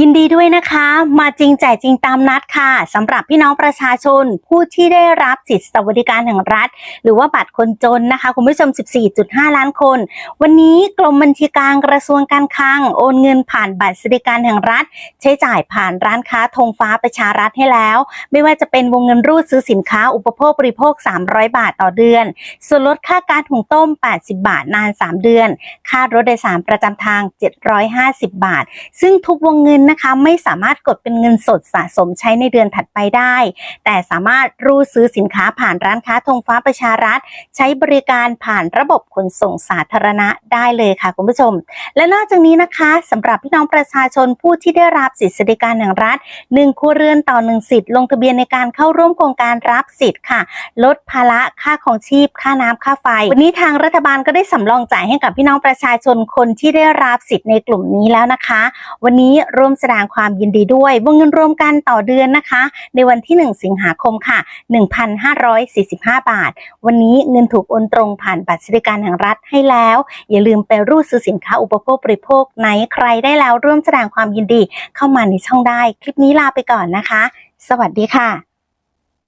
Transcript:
ยินดีด้วยนะคะ มาจริงแจกจริงตามนัดค่ะสำหรับพี่น้องประชาชน ผู้ที่ได้รับสิทธิสวัสดิการแห่งรัฐ หรือว่าบัตรคนจนนะคะ คุณผู้ชม 14.5 ล้านคน วันนี้กรมบัญชีกลางกระทรวงการคลังโอนเงินผ่านบัตรสวัสดิการแห่งรัฐ ใช้จ่ายผ่านร้านค้าธงฟ้าประชารัฐให้แล้ว ไม่ว่าจะเป็นวงเงินรูดซื้อสินค้าอุปโภคบริโภค 300 บาทต่อเดือน ส่วนลดค่าการหุงต้ม 80 บาทนาน 3 เดือน ค่ารถโดยสารประจำทาง 750 บาท ซึ่งทุกวงเงินนะคะ ไม่สามารถกดเป็นเงินสดสะสมใช้ในเดือนถัดไปได้ แต่สามารถรูดซื้อสินค้าผ่านร้านค้าธงฟ้าประชารัฐ ใช้บริการผ่านระบบขนส่งสาธารณะได้เลยค่ะคุณผู้ชม และนอกจากนี้นะคะสำหรับพี่น้องประชาชนผู้ที่ได้รับสิทธิสวัสดิการแห่งรัฐหนึ่งครัวเรือนต่อหนึ่งสิทธิ์ลงทะเบียนในการเข้าร่วมโครงการรับสิทธิ์ค่ะ ลดภาระค่าของชีพ ค่าน้ำค่าไฟ วันนี้ทางรัฐบาลก็ได้สำรองจ่ายให้กับพี่น้องประชาชนคนที่ได้รับสิทธิ์ในกลุ่มนี้แล้วนะคะ วันนี้ร่วมแสดงความยินดีด้วย วงเงินรวมกันต่อเดือนนะคะ ในวันที่ 1 สิงหาคมค่ะ 1,545 บาท วันนี้เงินถูกโอนตรงผ่านบัตรสวัสดิการแห่งรัฐให้แล้ว อย่าลืมไปรูดซื้อสินค้าอุปโภคบริโภคไหนใครได้แล้วร่วมแสดงความยินดีเข้ามาในช่องได้ คลิปนี้ลาไปก่อนนะคะ สวัสดีค่ะ